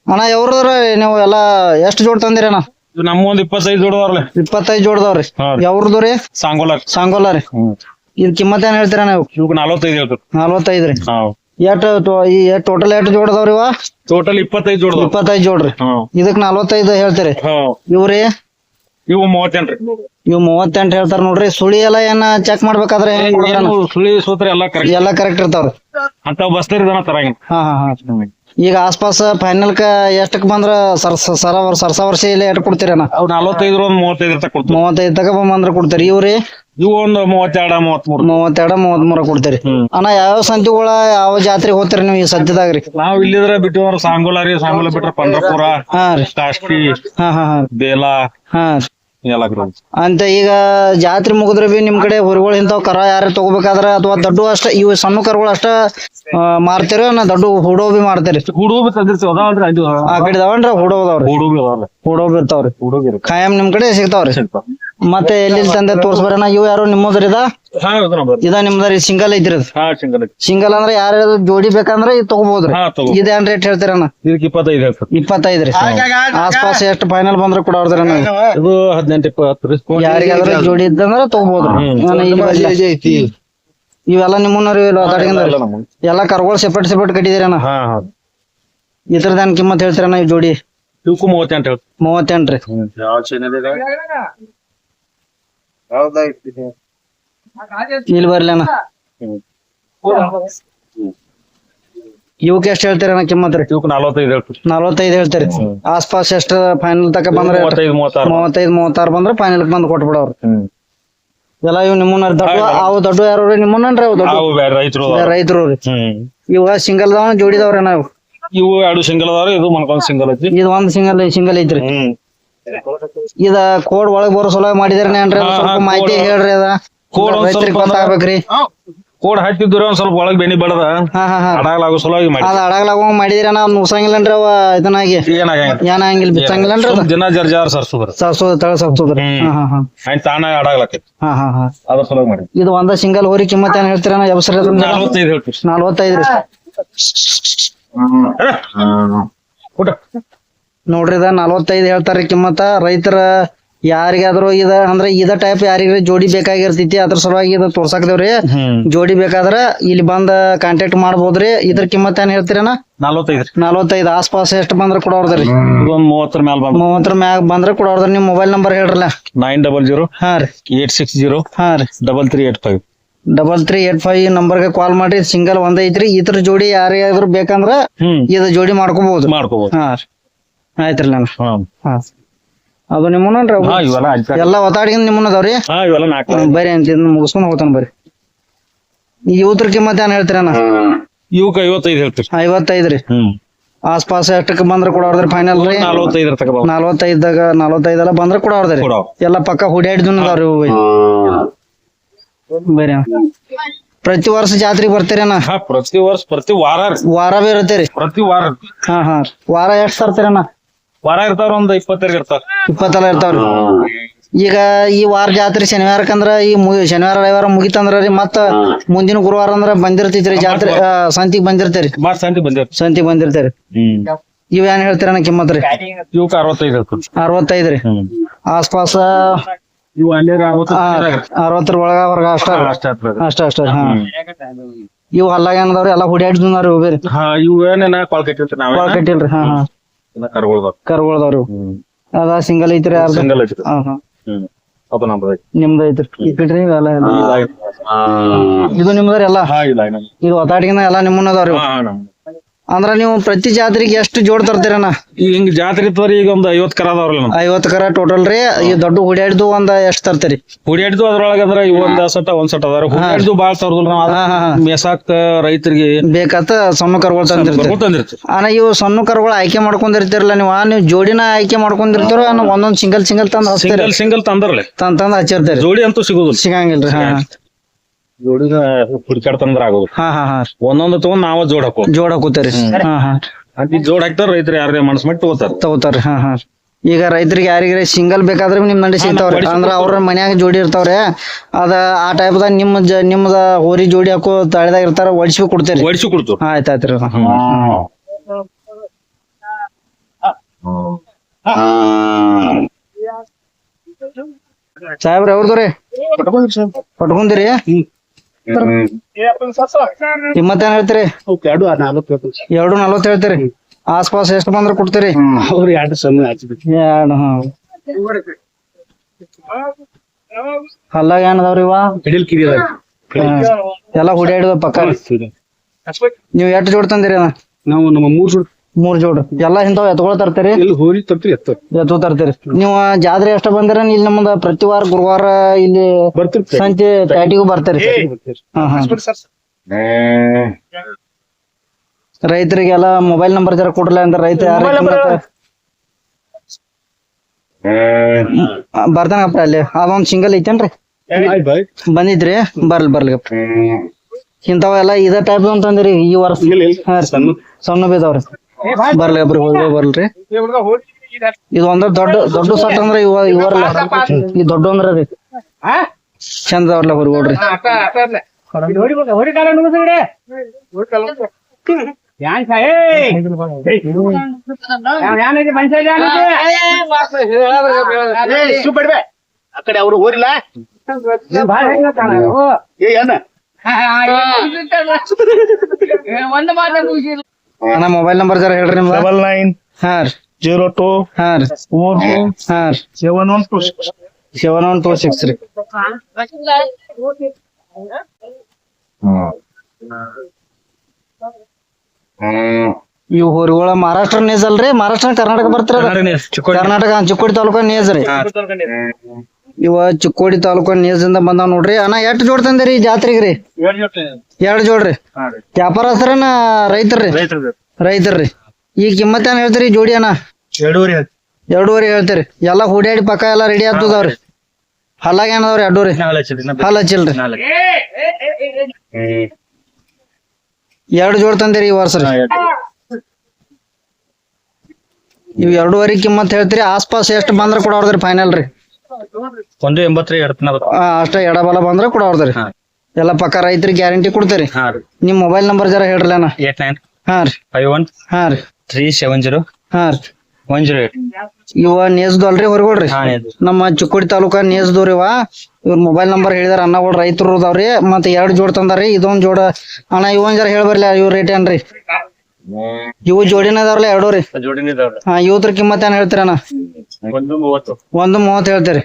S1: ಅಣ್ಣ ಎವ್ರದ್ರ ನೀವು ಎಲ್ಲಾ ಎಷ್ಟ್ ಜೋಡ್ ತಂದಿರಿ ಅಣ್ಣ?
S3: ನಮ್ಮ ಒಂದ್ ಇಪ್ಪತ್ತೈದು ಜೋಡದವ್ರಲ್ಲ.
S1: ಇಪ್ಪತ್ತೈದ್ ಜೋಡ್ದವ್ರಿ.
S3: ಹಾ ರೀ.
S1: ಯಾವ್ರದ್ದು ರೀ?
S3: ಸಾಂಗೋಲ.
S1: ಸಾಂಗೋಲ ರೀ. ಇದ್ ಕಿಮ್ಮತ್ ಏನ್ ಹೇಳ್ತೀರ ನೀವು?
S3: ಇವಾಗ ನಲವತ್ತೈದು ಹೇಳ್ತಾರೆ
S1: ನಲ್ವತ್ತೈದ್ ರೀ.
S3: ಹಾ.
S1: ಎಷ್ಟ್ ಈ ಟೋಟಲ್ ಎಷ್ಟ್ ಜೋಡ್ದವ್ರಿ ಇವ?
S3: ಟೋಟಲ್ ಇಪ್ಪತ್ತೈದು ಜೋಡ
S1: ಇಪ್ಪತ್ತೈದ್ ಜೋಡ್ರಿ. ಇದಕ್ ನಲ್ವತ್ತೈದು ಹೇಳ್ತೀರಿ. ಇವ್ರಿ?
S3: ಇವ್ ಮೂವತ್ತೆಂಟ್ರಿ
S1: ಇವ್ ಮೂವತ್ತೆಂಟ್ ಹೇಳ್ತಾರ ನೋಡ್ರಿ. ಸುಳಿ ಎಲ್ಲ ಏನ ಚೆಕ್ ಮಾಡ್ಬೇಕಾದ್ರೆ ಹೆಂಗ್?
S3: ಸುಳಿ ಸೂತ್ರ ಎಲ್ಲ ಕರೆಕ್ಟ್
S1: ಎಲ್ಲಾ ಕರೆಕ್ಟ್ ಇರ್ತಾವ್ರಿ.
S3: ಅಂತ ಬಸ್ತರಿ ದನ
S1: ಹಾ ಹಾ ಹಾ. ಈಗ ಆಸ್ಪಾಸ್ ಫೈನಲ್ ಕ ಎಷ್ಟಕ್ ಬಂದ್ರ ಸರ್ ಸರ ಸರ್ಸ ವರ್ಷ ಇಲ್ಲ ಎಷ್ಟ್ ಕೊಡ್ತೀರಣ್ಣ?
S3: ಅವ್ ನಲವತ್ತೈದು ಒಂದ್ ಮೂವತ್ತೈದು ಇರ್ತ ಕೊಡ್ತೀವಿ.
S1: ಮೂವತ್ತೈದ್ ತಕ ಬಂದ್ರ ಕೊಡ್ತೀರಿ. ಇವ್ರಿ?
S3: ಇವು ಒಂದು ಮೂವತ್ತೆರಡ ಮೂವತ್ಮೂರು.
S1: ಮೂವತ್ತೆರಡ ಮೂವತ್ಮೂರ ಕೊಡ್ತೀರಿ. ಅಣ್ಣ ಯಾವ ಸಂತಿಗಳ ಯಾವ ಜಾತ್ರೆಗೆ ಹೋಗ್ತೀರಿ ನೀವು ಈ ಸದ್ಯದಾಗ್ರಿ
S3: ನಾವ್ ಇಲ್ಲಿದ್ರ ಬಿಟ್ಟು ಸಾಂಗೋಲ ರೀ ಸಾಂಗೋಲ ಬಿಟ್ರ ಪಂಡ್ರಪುರ
S1: ಹಾ ರೀ.
S3: ಕಾಷ್ಟಿ
S1: ಹಾ ಹಾ ಹಾ.
S3: ಬೇಲಾ.
S1: ಹಾ
S3: ಎಲ್ಲ ಕಡೆ
S1: ಅಂತ ಈಗ ಜಾತ್ರೆ ಮುಗಿದ್ರೆ ಬಿ ನಿಮ್ ಕಡೆ ಹೊರಗಳು ಇಂತಾವ್ ಕರ ಯಾರು ತಗೋಬೇಕಾದ್ರ ಅಥವಾ ದೊಡ್ಡ ಅಷ್ಟ ಇವು ಸಣ್ಣ ಕರುಗಳು ಅಷ್ಟ ಮಾರ್ತಿರ ನಾ ದೊಡ್ಡ ಹುಡೋ ಬಿ ಮಾರ್ತೀರಿ.
S3: ಹುಡುಗ ತಂದಿರ್ತೀವಿ ಅದಾವಲ್ರಿ ಅದು.
S1: ಆ ಕಡೆ ಇದಾವನ್ರಿ ಹುಡೋ ಅದಾವ್ರಿ.
S3: ಹುಡುಗ
S1: ಹುಡೋ ಇರ್ತಾವ್ರಿ.
S3: ಹುಡುಗ
S1: ಖಾಯಂ ನಿಮ್ ಕಡೆ ಸಿಗ್ತಾವ್ರಿ. ಮತ್ತೆ ಎಲ್ಲಿ ತಂದೆ ತೋರ್ಸ್ಬರಣ. ಇವು ಯಾರು ನಿಮ್ಮದ್ರಿ ಇದ?
S3: ಹಾ ಇದು ನಂಬರ್
S1: ಇದ ನಿಮ್ದ್ರಿ ಸಿಂಗಲ್ ಐತ್ರಿ
S3: ಹಾ ಸಿಂಗಲ್
S1: ಸಿಂಗಲ್ ಅಂದ್ರೆ ಯಾರು ಜೋಡಿ ಬೇಕಂದ್ರೆ ಇದು ತಗೋಬಹುದ್ರಿ
S3: ಹಾ ತಗೋ
S1: ಇದೇನ್ ರೇಟ್ ಹೇಳ್ತೀರಣ್ಣ?
S3: ಇದಕ್ಕೆ ಇಪ್ಪತ್ತೈದು ರೀ
S1: ಇಪ್ಪತ್ತೈದ್ರಿ ಆಸ್ಪಾಸ್ ಎಷ್ಟು ಫೈನಲ್ ಬಂದ್ರೆ ಕೂಡ
S3: ಇದು ಹದಿನೆಂಟು ಇಪ್ಪತ್ತು ರೀ.
S1: ಯಾರಿಗಾದ್ರೂ ಜೋಡಿ ಇದ್ದಂದ್ರೆ ತಗೋಬಹುದ್ರಿ. ಇವೆಲ್ಲ ನಿಮ್ಮನ್ನರಿ
S3: ಎಲ್ಲ ನಮ್ಮ
S1: ಎಲ್ಲಾ ಕರ್ಗಳು ಸೆಪರೇಟ್ ಸೆಪರೇಟ್ ಕಟ್ಟಿದಿರಣ್ಣ.
S3: ಹಾ ಹಾ
S1: ಇದ್ರದೇನ್ ಕಿಮ್ಮತ್ ಹೇಳ್ತೀರಣ್ಣ ಈ ಜೋಡಿ?
S3: ಇವಕ್ಕೂ ಮೂವತ್ತೆಂಟು ಹೇಳ್ತಾರೆ
S1: ಮೂವತ್ತೆಂಟ್ರಿ
S3: ಯಾವ ಚೇನಲ್ ಇದೆ
S1: ಇಲ್ಲಿ ಬರ್ಲಿ ಅಣ್ಣ. ಇವಕ್ಕೆ ಎಷ್ಟು ಹೇಳ್ತೀರಣ್ಣ ಕಿಮ್ಮತ್ ರೀ
S3: ಇವಕ್ಕೆ ನಲವತ್ತೈದು ಹೇಳ್ತಾರೆ
S1: ನಲ್ವತ್ತೈದು ಹೇಳ್ತೀರಿ. ಆಸ್ಪಾಸ್ ಎಷ್ಟ್ ಫೈನಲ್ ತಕ ಬಂದ್ರೆ
S3: ಮೂವತ್ತೈದು ಮೂವತ್ತಾರು.
S1: ಬಂದ್ರೆ ಫೈನಲ್ ಬಂದ್ ಕೊಟ್ಬಿಡವ್ರು ಎಲ್ಲ ಇವ್ ನಿಮ್ಮನ್ನ ದೊಡ್ಡ ಅವು ದೊಡ್ಡ ಯಾರು ರೀ? ನಿಮ್ಮನ್ರಿ ಅವು ದೊಡ್ಡ
S3: ರೈತರು
S1: ರೈತರು ಇವ ಸಿಂಗಲ್ ದವ ಜೋಡಿದವ್ರಿ ನಾವು
S3: ಇವು ಎರಡು ಸಿಂಗಲ್ ಅದಾವ್ರಿ ಇದು ಮನ್ಕೊಂಡ್ ಸಿಂಗಲ್ ಐತಿ.
S1: ಇದು ಒಂದ್ ಸಿಂಗಲ್ ಸಿಂಗಲ್ ಐತ್ರಿ. ಇದ ಕೋಡ್ ಒಳಗ್ ಬರೋ ಸಲುವಾಗಿ ಮಾಡಿದ್ರೇನ್ರಿ ಅದ್ ಸ್ವಲ್ಪ ಮಾಹಿತಿ ಹೇಳ್ರಿ ಅದ.
S3: ಕೋಡ್
S1: ರೈತರಿಗೆ ಗೊತ್ತಾಗ್ಬೇಕ್ರಿ.
S3: ಕೋಡ್ ಹಾಕಿದ್ರಿ ಒಂದ್ ಸ್ವಲ್ಪ ಒಳಗ್ ಬೆನಿ ಬಡದ. ಅಡಗಲಾಗೋ ಸಲುವಾಗಿ ಮಾಡಿ
S1: ಅದ ಅಡಗಲಾಗ ಮಾಡಿದಿರ ನಾವ್ ನುಸಂಗಿಲ್ಲನ್ರಿ ಅವ ಇದನ್ನಾಗಿ.
S3: ಏನಾಗಂಗಿಲ್ಲ.
S1: ಏನ ಹಂಗಿಲ್ಲ ಬಿಚ್ಚಂಗಿಲ್ಲನ್ರಿ
S3: ದಿನ ಜರ್ ಜಾರ್ ಸರ್ಸುದ್ರ.
S1: ಸರ್ಸೋದ ತಳ ಸರ್ಸುದ್ರ.
S3: ಹ್ಮ್.
S1: ಹಾ ಹಾ ಹಾ.
S3: ಆಯ್ತು ತಾನ ಅಡಗಲಾಕೈತಿ. ಅದ್ರ ಸಲುವಾಗಿ ಮಾಡಿ
S1: ಇದು ಒಂದ ಸಿಂಗಲ್ ಹೋರಿ ಕಿಮ್ಮತ್ ಏನ್ ಹೇಳ್ತೀರ ಎಬ್ಸರ
S3: ನಲ್ವತ್ತೈದು ಹೇಳ್ತೀವಿ.
S1: ನಲ್ವತ್ತೈದ್ರಿ
S3: ಊಟ.
S1: ನೋಡ್ರಿ ಇದ ನಲವತ್ತೈದು ಹೇಳ್ತಾರ ಕಿಮ್ಮತ್ತ. ರೈತರ ಯಾರಿಗಾದ್ರು ಇದ ಅಂದ್ರೆ ಇದ ಟೈಪ್ ಯಾರಿಗ್ರಿ ಜೋಡಿ ಬೇಕಾಗಿರ್ತೈತಿ ಅದ್ರ ಸಲುವಾಗಿ ಇದ ತೋರ್ಸಾಕ್ದೇವ್ರಿ ಜೋಡಿ ಬೇಕಾದ್ರ ಇಲ್ಲಿ ಬಂದ ಕಾಂಟ್ಯಾಕ್ಟ್ ಮಾಡ್ಬೋದ್ರಿ. ಇದ್ರ ಕಿಮ್ಮತ್ ಏನ್ ಹೇಳ್ತೀರನ
S3: ನಲವತ್ತೈದು
S1: ನಲ್ವತ್ತೈದ್. ಆಸ್ಪಾಸ್ ಎಷ್ಟ್ ಬಂದ್ರ ಕೊಡೋರ್ದ್ರಿ?
S3: ಮೂವತ್ತರ ಮ್ಯಾಲ ಬಂದ
S1: ಮೂವತ್ತರ ಮ್ಯಾಗ ಬಂದ್ರ ಕೊಡೋರ್ದ್ರಿ. ನಿಮ್ ಮೊಬೈಲ್ ನಂಬರ್ ಹೇಳ್ರಲ್ಲ.
S3: ನೈನ್ ಡಬಲ್ ಜೀರೋ
S1: ಹಾ ರೀ.
S3: ಏಟ್ ಸಿಕ್ಸ್ ಜೀರೋ
S1: ಹಾ ರೀ.
S3: Double three eight five.
S1: Double three eight five ನಂಬರ್ಗೆ ಕಾಲ್ ಮಾಡಿ ಸಿಂಗಲ್ ಒಂದೈತ್ರಿ ಐತ್ರಿ. ಇದ್ರ ಜೋಡಿ ಯಾರಿಗಾದ್ರು ಬೇಕಂದ್ರ ಇದ ಜೋಡಿ ಮಾಡ್ಕೋಬಹುದು
S3: ಮಾಡ್ಕೋಬಹುದು
S1: ಹಾ ರೀ. ಆಯ್ತ್ರಿ ನಾನು.
S3: ಹಾ.
S1: ಅದು ನಿಮ್ಮನ್ರಿ
S3: ಹಾ ಇವೆಲ್ಲ ಆಯ್ತು
S1: ಎಲ್ಲಾ ಒತ್ತಾಡಿಗಿಂದ ನಿಮ್ಮನ್ನ ಅದಾವ್ರಿ
S3: ಹಾ ಇವೆಲ್ಲ ನಾಲ್ಕು
S1: ಬರ್ರಿ ಅಂತ ಇದನ್ನ ಮುಗಿಸ್ಕೊಂಡ್ ಹೋಗ್ತಾನ ಬರ್ರಿ ಈ ಯೂತ್ರ ಕಿಮ್ಮತ್ ಏನ್ ಹೇಳ್ತೀರಣ್ಣ
S3: ಇವಕ್ಕ ಐವತ್ತೈದು ಹೇಳ್ತೀರಿ.
S1: ಐವತ್ತೈದ್ರಿ.
S3: ಹ್ಮ್.
S1: ಆಸ್ಪಾಸ್ ಎಷ್ಟಕ್ಕೆ ಬಂದ್ರ ಕೊಡೋರ್ದ್ರಿ ಫೈನಲ್ ರೀ?
S3: ನಲ್ವತ್ತೈದರ ತಕ ಬಾವು.
S1: ನಲ್ವತ್ತೈದಾಗ ನಲ್ವತ್ತೈದೆಲ್ಲ ಬಂದ್ರ ಕೊಡೋರ್ದ್ರಿ
S3: ಕೊಡೋ
S1: ಎಲ್ಲ ಪಕ್ಕ ಹುಡಿ ಅದಾವ್ರಿ ಇವು ಬರ್ರಿ ಅಣ್ಣ. ಪ್ರತಿ ವರ್ಷ ಜಾತ್ರೆಗೆ ಬರ್ತೀರಣ್ಣ
S3: ಹಾ ಪ್ರತಿ ವರ್ಷ ಪ್ರತಿ ವಾರ ರೀ.
S1: ವಾರ ಬಿ
S3: ಪ್ರತಿ ವಾರ.
S1: ಹಾ ಹಾ ವಾರ ಎಷ್ಟ್ ತರ್ತೀರಣ್ಣ
S3: ವಾರ ಇರ್ತಾರ ಒಂದ್ ಇಪ್ಪತ್ತೈದು ಇರ್ತಾರ
S1: ಇಪ್ಪತ್ತೆಲ್ಲ ಇರ್ತಾವ್ರಿ. ಈಗ ಈ ವಾರ ಜಾತ್ರೆ ಶನಿವಾರಕ್ಕಂದ್ರ ಈ ಮು- ಶನಿವಾರ ರವಿವಾರ ಮುಗಿತಂದ್ರ ರೀ ಮತ್ತ ಮುಂದಿನ ಗುರುವಾರ ಅಂದ್ರ ಬಂದಿರ್ತೈತ್ರಿ ಜಾತ್ರೆ ಆ, ಸಂತಿಗ್ ಬಂದಿರ್ತೇರಿ.
S3: ಮಾರ್ ಸಂತಿ ಬಂದಿರ್
S1: ಸಂತಿಗ್ ಬಂದಿರ್ತೇರಿ. ಇವ್ ಏನ್ ಹೇಳ್ತೀರ ಕಿಮ್ಮತ್ ರೀ?
S3: ಇವಕ್ಕ ಅರವತ್ತೈದು ಹೇಳ್ತೀರಿ
S1: ಅರವತ್ತೈದ್ರಿ ಆಸ್ಪಾಸ
S3: ಇವು ಅಲ್ಲಿ
S1: ಅರವತ್ತರ ಒಳಗ ಹೊರಗ ಅಷ್ಟ
S3: ಅಷ್ಟೇ
S1: ಅಷ್ಟ ಅಷ್ಟ ಹಾ. ಇವ್ ಹಲ್ಲಾಗ ಏನದವ್ರಿ? ಎಲ್ಲಾ ಹುಡಿಯಾಡ್ತಿದ್ರಿ ಇವ್ ಬೇರೆ.
S3: ಹಾ ಇವು ಏನೇನ ಕಾಲ್
S1: ಕೊಳ
S3: ನಾವೇ
S1: ಕಟ್ಟಿಲ್ರಿ ಹಾ ಹಾ.
S3: ಕರ್ಗೊಳ್ದಾವ್
S1: ಕರ್ಗೊಳ್ದವ್ರಿ. ಅದ ಸಿಂಗಲ್ ಐತ್ರಿ ಯಾರ್ದ
S3: ಸಿಂಗಲ್ ಐತ್ರಿ.
S1: ಹಾ ಹಾ.
S3: ಹ್ಮ್. ಅದು ನಮ್ದು ಐತಿ
S1: ನಿಮ್ದು ಐತ್ರಿ. ಇವೆಲ್ಲ ಎಲ್ಲ. ಇದು ನಿಮ್ದ್ರಿ ಎಲ್ಲಾ?
S3: ಹಾ
S1: ಇದು ಒತ್ತಾಟಿಗಿನ ಎಲ್ಲಾ ನಿಮ್ಮನ್ನ ಅದಾವ್ರಿ. ಅಂದ್ರ ನೀವು ಪ್ರತಿ ಜಾತ್ರೆಗೆ ಎಷ್ಟು ಜೋಡ್ ತರ್ತೀರಣ್ಣ?
S3: ಈಗ ಹಿಂಗ್ ಜಾತ್ರೆ ತೋರಿ ಈಗ ಒಂದ್ ಐವತ್ ಕರ ಅದಾವ್ರಲ್ಲ ಐವತ್
S1: ಐವತ್ತು ಕರ ಟೋಟಲ್ ರೀ ಈ ದೊಡ್ಡ ಹುಡಿಯಾಡ್ದು ಒಂದ್ ಎಷ್ಟ್ ತರ್ತೀರಿ?
S3: ಹುಡಿಯಾಡ್ದು ಅದ್ರೊಳಗ ಅಂದ್ರ ಇವ್ ಒಂದ್ ಸಟ ಒಂದ್ ಸಟ ಅದಾರ ಹುಡಿಯಾಡ್ದು ಬಾಳ್ ತರದಲ್ಲ ನಾವ್. ಮೇಸಾಕ್ ರೈತರಿಗೆ
S1: ಬೇಕಾತ ಸಣ್ಣ ಕರುಗಳು ತಂದಿರ್ತೀರಿ.
S3: ತಂದಿರ್ತೀವಿ
S1: ಅಣ್ಣ ಇವು ಸಣ್ಣ ಕರುಗಳು ಆಯ್ಕೆ ಮಾಡ್ಕೊಂಡಿರ್ತೀರಲ್ಲ ನೀವು? ನೀವು ಜೋಡಿನ ಆಯ್ಕೆ ಮಾಡ್ಕೊಂಡಿರ್ತೀರೋ ಒಂದೊಂದ್ ಸಿಂಗಲ್ ಸಿಂಗಲ್ ತಂದ್
S3: ಸಿಂಗಲ್ ಸಿಂಗಲ್ ತಂದರ್ಲೆ
S1: ತಂದ್ ತಂದ್ ಹಚ್ಚಿರ್ತೀರಿ.
S3: ಜೋಡಿ ಅಂತೂ ಸಿಗುದಿಲ್ಲ.
S1: ಸಿಗಂಗಿಲ್ರಿ ಹಾ.
S3: ಜೋಡಿನ ಹುಡುಕಾಡ್ ತಂದ್ರ ಆಗೋದು.
S1: ಹಾ ಹಾ ಹಾ.
S3: ಒಂದೊಂದು ತಗೊಂಡ್ ನಾವ ಜೋಡ್ ಹಾಕೋ.
S1: ಜೋಡ್ ಹಾಕೋತಾರಿ ಹಾ ಹಾ.
S3: ಜೋಡ್ ಹಾಕ್ತಾರ ರೈತರು ಯಾರೇ ಮನಸ್ ಮಾಡಿ ತಗೋತಾರ.
S1: ತಗೋತಾರ ಹಾ ಹಾ. ಈಗ ರೈತರಿಗೆ ಯಾರಿಗಾರ ಸಿಂಗಲ್ ಬೇಕಾದ್ರೆ ನಿಮ್ ನಂಡಿ ಸಿಗ್ತಾವ್ರಿ. ಅಂದ್ರ ಅವ್ರ ಮನ್ಯಾಗ ಜೋಡಿ ಇರ್ತಾವ್ರಿ. ಅದ ಆ ಟೈಪ್ದಾಗ ನಿಮ್ಮ ಜ ನಿಮ್ದ ಹೋರಿ ಜೋಡಿ ಹಾಕೋ ತಳಿದಾಗ ಇರ್ತಾರ ಒಡಿಸಿ ಕೊಡ್ತೇರಿ
S3: ಒಡಿಸಿ ಕೊಡ್ತು
S1: ಆಯ್ತ್ ಆಯ್ತ್ರಿ ಸಾಹೇಬ್ರ ಅವ್ರದ್ರಿ ಪಟ್ಕೊಂದಿರಿ? ಕಿಮ್ಮತ್ತೇನ್ ಹೇಳ್ತೀರಿ? ಎರಡು ನಲ್ವತ್ತು ಹೇಳ್ತೀರಿ? ಆಸ್ಪಾಸ್ ಎಷ್ಟು ಬಂದ್ರ ಕೊಡ್ತೀರಿ?
S2: ಅವ್ರು ಎರಡು ಸಮ ಹಚ್ಬೇಕು
S1: ಎರಡು ಹಲ್ಲಾಗ ಏನದಾವ್ರಿ ಇವ?
S2: ಕಿರಿ ಎಲ್ಲ
S1: ಎಲ್ಲ ಹಿಡಿದ ಪಕ್ಕ. ನೀವ್ ಎಷ್ಟು ಜೋಡ್ ತಂದಿರಿ
S2: ನಾವು ನಮ್ಮ ಮೂರ್ ಜೋಡ್
S1: ಮೂರ್ ಜೋಡ್. ಎಲ್ಲಾ ಇಂತಾವ್ ಎತ್ಕೊಳ ತರ್ತೀರಿ?
S2: ಎಲ್ಲಿ ಹೋರಿ ತರ್ತೀರಿ ಎತ್ತ
S1: ಎತ್ತು ತರ್ತೀರಿ. ನೀವು ಜಾತ್ರೆ ಎಷ್ಟ ಬಂದಿರ ಇಲ್ಲಿ ನಮ್ದ ಪ್ರತಿ ವಾರ ಗುರುವಾರ ಇಲ್ಲಿ ಸಂಜೆ ಪ್ಯಾಟಿಗೂ. ಬರ್ತೀರಿ. ಹಾ ಹಾ. ರೈತರಿಗೆಲ್ಲ ಮೊಬೈಲ್ ನಂಬರ್ ಜರ ಕೊಡ್ಲ ಅಂದ್ರೆ ರೈತ ಬರ್ತಾನಪ್ಪ ಅಲ್ಲಿ. ಅದೊಂದ್ ಸಿಂಗಲ್ ಐತೇನ್ರಿ? ಬಂದಿದ್ರಿ? ಬರ್ಲಿ ಬರ್ಲಿ ಇಂಥವೆಲ್ಲ ಇದ ಟೈಪ್ ಅಂತಂದ್ರಿ ಈ ವರ್ಷ. ಸಣ್ಣ ಬೇದವ್ರಿ. ಬರ್ಲಿ ಒಬ್ರಿ ಹೋಗಿ ಬರ್ಲ್ರಿ ಇದು ಒಂದ ದೊಡ್ಡ ದೊಡ್ಡ ಸಟ್ ಅಂದ್ರ ಇವ ಇವರಲ್ಲ ಈ ದೊಡ್ಡ ಅಂದ್ರ ರೀ ಚಂದ ಅವ್ರಲ್ಲ ಹೊರ್ಗೋಡ್ರಿ
S2: ಆ ಕಡೆ ಅವ್ರು ಹೋರಿಲ್ಲ ಏ ಏನ
S1: ಅಣ್ಣ ಮೊಬೈಲ್ ನಂಬರ್ ಜರ ಹೇಳ್ರಿ ನಿಮ್ದು
S3: ಡಬಲ್ ನೈನ್
S1: ಹಾ ರೀ.
S3: ಜೀರೋ ಟು
S1: ಹಾ ರೀ.
S3: ಫೋರ್
S1: ಹಾ ರೀ.
S3: Seven one two
S1: seven one two six ರೀ. ಇವು ಹೋರಿಗಳ ಮಹಾರಾಷ್ಟ್ರ ನೇಜ್ ಅಲ್ರಿ? ಮಹಾರಾಷ್ಟ್ರ ಕರ್ನಾಟಕ ಬರ್ತಿರ ಕರ್ನಾಟಕ ಚಿಕ್ಕೋಡಿ. ತಾಲೂಕ ನೇಜ್ ರೀ. ಇವ ಚಿಕ್ಕೋಡಿ ತಾಲೂಕು ನೇಜಿಂದ ಬಂದಾವ್ ನೋಡ್ರಿ. ಅಣ್ಣ ಎಷ್ಟ್ ಜೋಡ್ ತಂದಿರಿ ಈ ಜಾತ್ರೆಗೆ ರೀ? ಎರಡ್ ಜೋಡ್ರಿ ವ್ಯಾಪಾರಸ್ಥರನ ರೈತರ್ರಿ ರೈತರ್ರಿ ಈ ಕಿಮ್ಮತ್ ಏನ್ ಹೇಳ್ತೀರಿ ಜೋಡಿ ಅಣ್ಣ?
S3: ಎರಡೂವರೆ
S1: ಎರಡೂವರೆ ಹೇಳ್ತೀರಿ. ಎಲ್ಲಾ ಹುಡಿಯಾಡಿ ಪಕ್ಕ ಎಲ್ಲಾ ರೆಡಿ ಆಗ್ತದವ್ರಿ ಹಲ್ಲಾಗ ಏನದವ್ರಿ ಎರಡೂರಿ ಹಲ್ಲ ಹಚ್ಚಿಲ್ರಿ. ಎರಡು ಜೋಡ್ ತಂದಿರಿ ಈ ವರ್ಷ ಇವ್ ಎರಡೂವರೆ ಕಿಮ್ಮತ್ ಹೇಳ್ತೀರಿ. ಆಸ್ಪಾಸ್ ಎಷ್ಟ್ ಬಂದ್ರ ಕೊಡೋರ್ದ್ರಿ ಫೈನಲ್ ರೀ.
S3: ಒಂದು ಎಡ ಬಲ
S1: ಆ, ಅಷ್ಟ ಎಡಬಲ ಬಂದ್ರ ಕೊಡೋರ್ದ್ರಿ
S3: ಹಾ.
S1: ಎಲ್ಲ ಪಕ್ಕ ರೈತರಿಗೆ ಗ್ಯಾರಂಟಿ ಕೊಡ್ತೇರಿ.
S3: ಹಾ ರೀ.
S1: ನಿಮ್ ಮೊಬೈಲ್ ನಂಬರ್ ಜರ ಹೇಳ್ರಲ್ಲ ಅಣ್ಣ.
S3: ಏಟ್ ನೈನ್
S1: ಹಾ ರೀ.
S3: ಫೈವ್ ಒನ್
S1: ಹಾ ರೀ.
S3: ತ್ರೀ ಸೆವೆನ್ ಜೀರೋ
S1: ಹಾ ರೀ.
S3: One zero eight.
S1: ಇವ ನೇಸ್ದಲ್ರಿ ಹೊರಗೋಡ್ರಿ
S3: ಹಾ
S1: ನಮ್ಮ ಚಿಕ್ಕೋಡಿ ತಾಲೂಕಾ ನೇಸ್ದವ್ರಿ ಇವ. ಇವ್ರ ಮೊಬೈಲ್ ನಂಬರ್ ಹೇಳಿದಾರ ಅನ್ನಗಳು ರೈತರು ಅದಾವ್ರಿ ಮತ್ತೆ ಎರಡ್ ಜೋಡ್ ತಂದಾರಿ ಇದೊಂದ್ ಜೋಡ ಅಣ್ಣ ಇವೊಂದ್ ಜರ ಹೇಳ್ಬರ್ಲಿ ಇವ್ರ ರೇಟ್ ಏನ್ರಿ? ಇವು ಜೋಡಿನ ಅದಾವ್ರಲ್ಲ ಎರಡು ರೀ?
S3: ಜೋಡಿನ ಇದಾವ್ರಿ
S1: ಹಾ ಇವತ್ರ ಕಿಮ್ಮತ್ ಏನ್ ಹೇಳ್ತೀರಣ್ಣ
S3: ಒಂದು ಮೂವತ್ತು.
S1: ಒಂದು ಮೂವತ್ತ್ ಹೇಳ್ತೀರಿ.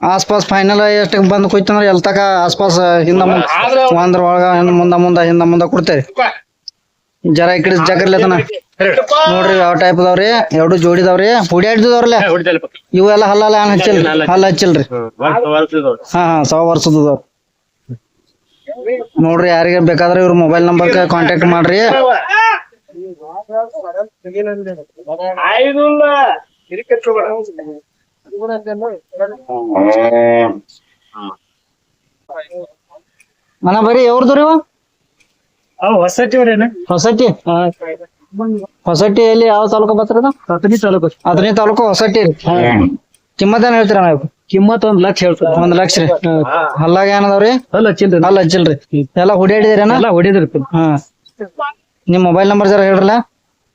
S1: ಆಸ್ಪಾಸ್ ಫೈನಲ್ ಎಷ್ಟ ಬಂದ್ ಕೊಯ್ತಂದ್ರ ಎಲ್ ತಕ ಆಸ್ಪಾಸ್ ಹಿಂದ ಮುಂದ ಒಂದ್ರ ಒಳಗ ಮುಂದ ಮುಂದ ಹಿಂದ ಮುಂದ ಕೊಡ್ತೇರಿ. ಜರ ಈ ಕಡೆ ಜಗರ್ಲೆತನ ನೋಡ್ರಿ ಯಾವ ಟೈಪ್ ಅದಾವ್ರಿ ಎರಡು ಜೋಡಿದಾವ್ರಿ ಹುಡ್ಯಾಡ್ದಿದವ್ರಲ್ಲ ಇವೆಲ್ಲ ಹಲ್ಲಲ್ಲ ಏನ್ ಹಚ್ಚಿಲ್ರಿ? ಹಲ್ಲ ಹಚ್ಚಿಲ್ರಿ. ಹಾ ಹಾ ಸವ ವರ್ಷದದವ್ರ ನೋಡ್ರಿ ಯಾರಿಗೆ ಬೇಕಾದ್ರೆ ಇವ್ರ ಮೊಬೈಲ್ ನಂಬರ್ ಕಾಂಟ್ಯಾಕ್ಟ್ ಮಾಡ್ರಿ. ಅಣ್ಣ ಬರೀ ಯಾವ್ದು ರೀ
S3: ಹೊಸಟಿ
S1: ಹೊಸಟಿ ಹೊಸಟಿ ಎಲ್ಲಿ ಯಾವ ತಾಲೂಕು ಬರ್ತದ
S3: ಹತ್ತನೇ ತಾಲೂಕು.
S1: ಹತ್ತನೇ ತಾಲೂಕು ಹೊಸಟಿ ರೀ ಕಿಮ್ಮತ್ ಏನ್ ಹೇಳ್ತೀರ ನಾವು
S3: ಕಿಮ್ಮತ್ ಒಂದ್ ಲಕ್ಷ ಹೇಳ್ತಾರೆ
S1: ಒಂದ್ ಲಕ್ಷ ರೀ. ಹಲ್ಲಾಗ ಏನದವ್ರಿ?
S3: ಅಲ್ಲ ಹಚ್ಚಿಲ್ರಿ.
S1: ಅಲ್ಲ ಹಚ್ಚಿಲ್ರಿ. ಎಲ್ಲ ಹೊಡಿಯಾಡಿದಿರೇನ?
S3: ಎಲ್ಲ ಹೊಡಿದ್ರಿ
S1: ಹಾ. ನಿಮ್ ಮೊಬೈಲ್ ನಂಬರ್ ಜರ ಹೇಳ್ರಲ್ಲ?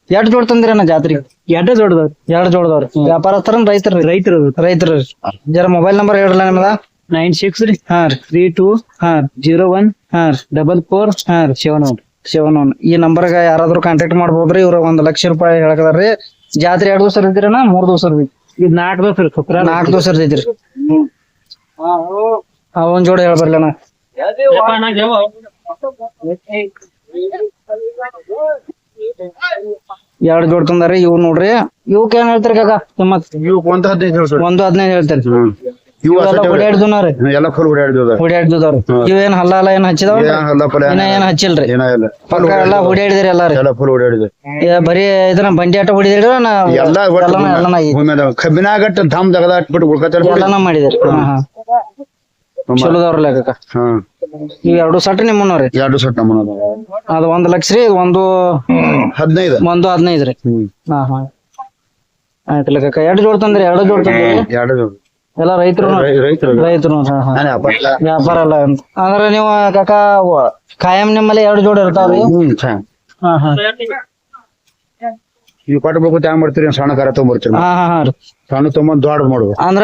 S1: ಎರಡು ಜೋಡ್ ತಂದಿರೇನ ಜಾತ್ರೆಗೆ
S3: ಎಡ್ಡೆ ಜೋಡದವ್ರಿ.
S1: ಎರಡ್ ಜೋಡದವ್ರಿ. ವ್ಯಾಪಾರಸ್ಥರ ರೈತರ
S3: ರೈತರು
S1: ರೈತರು ಜರ ಮೊಬೈಲ್ ನಂಬರ್ ಹೇಳ್ರಲ್ಲ ನಿಮ್ದ?
S3: ನೈನ್ ಸಿಕ್ಸ್ ರೀ.
S1: ಹಾ ರೀ.
S3: ತ್ರೀ ಟೂ
S1: ಹಾ
S3: ಜೀರೋ ಒನ್
S1: ಹಾ ರೀ.
S3: ಡಬಲ್ ಫೋರ್
S1: ಹಾ ರೀ.
S3: Seven one.
S1: ಶಿವನ್ ಈ ನಂಬರ್ಗ ಯಾರಾದ್ರೂ ಕಾಂಟ್ಯಾಕ್ಟ್ ಮಾಡ್ಬೋದ್ರಿ. ಇವ್ರ ಒಂದ್ ಲಕ್ಷ ರೂಪಾಯಿ ಹೇಳಕ್ರಿ ಜಾತ್ರೆ ಎರಡ್ ದಿವಸ ಇರ್ತೀರಣ್ಣ ಮೂರ್ ದಿವಸ ಇರ್ತೀರಿ
S3: ಇದು ನಾಲ್ಕು ದೋಸೆ ರೀ ಶುಕ್ರವಾರ
S1: ನಾಲ್ಕು ದೋಸೆ ಇರ್ತೈತ್ರಿ. ಆ ಒಂದ್ ಜೋಡಿ ಬರ್ಲಣ ಎರಡ್ ಜೋಡ್ ತಂದಾರಿ ಇವ್ ನೋಡ್ರಿ. ಇವಕ್ ಏನ್ ಹೇಳ್ತಾರೆ ಕಾಕ? ನಿಮ್ಮ
S4: ಒಂದು ಹದಿನೈದು ಹೇಳ್ತಾರೆ
S1: ಒಂದು ಹದಿನೈದು ಹೇಳ್ತೀರಿ.
S4: ಇವು ಎಲ್ಲ ಫುಲ್ ಓಡಾಡಿದ
S1: ಓಡಾಡ್ದವ್ರಿ. ಇವೇನ್ ಹಲ್ಲ ಹಲ್ಲ ಏನ್ ಹಚ್ಚಿದಾವ
S4: ಫುಲ್
S1: ಏನ್ ಹಚ್ಚಿಲ್ರಿ?
S4: ಏನ ಇಲ್ಲ.
S1: ಪಕ್ಕ ಎಲ್ಲಾ ಓಡಾಡಿದ್ರಿ ಎಲ್ಲಾರಿ
S4: ಎಲ್ಲ ಫುಲ್ ಓಡಾಡಿದ.
S1: ಏ ಬರೀ ಇದನ್ನ ಬಂಡಿ ಆಟ ಹೊಡಿದಿರಿ
S4: ಎಲ್ಲ
S1: ಎಲ್ಲಾನ ಎಲ್ಲಾನ ಐತಿ.
S4: ಕಬ್ಬಿನಾಗಟ್ಟ ಧಾಮ್ ಜಗದ ಬಿಟ್ಟು ಉಳ್ಕೊತಾರ
S1: ಎಲ್ಲಾನ ಮಾಡಿದಿರಿ. ಹಾ ಹಾ. ಚಲೋದವ್ರಲ್ಲ ಕಾಕ
S4: ಹಾ
S1: ಇವ್ ಎರಡು ಸಟ್ ನಿಮ್ಮನವ್ರಿ
S4: ಎರಡು
S1: ಅದ್ ಒಂದ್ ಲಕ್ಷ ರೀ ಒಂದು
S4: ಹದಿನೈದು.
S1: ಒಂದು ಹದಿನೈದು ರೀ.
S4: ಹ್ಮ್.
S1: ಹಾ ಹಾ. ಆಯ್ತಲ್ಲ ಕಾಕ ಎರಡು ಜೋಡ್ ತಂದ್ರಿ ಎರಡು ಜೋಡ್ ತಂದ್ರಿ.
S4: ಎರಡು
S1: ಎಲ್ಲ ರೈತರು
S4: ರೈತರು.
S1: ರೈತರು ಹಾ ಹಾ.
S4: ನಾನೇ
S1: ವ್ಯಾಪಾರ ಅಲ್ಲ ಅಂತ. ಅಂದ್ರೆ ನೀವು ಕಾಕ ಕಾಯಂ ನಿಮ್ಮಲ್ಲಿ ಎರಡು ಜೋಡಿ ಇರ್ತಾವ್ರಿ?
S4: ಹ್ಮ್ ಚಾ.
S1: ಹಾ ಹಾ.
S4: ಇವ್ ಕೊಟ್ಟು ಬಿಡ್ಕೊತ ಹ್ಯಾಂಗ ಮಾಡ್ತೀರಿ ಸಣ್ಣ ಕರ ತಗೊಂಡ್ಬರ್ತೀರಿ
S1: ಹಾ ಹಾ ಹಾ ರೀ.
S4: ಸಣ್ಣ ತಗೊಂಡ್ ದೊಡ್ಡ ಮಾಡುವ
S1: ಅಂದ್ರ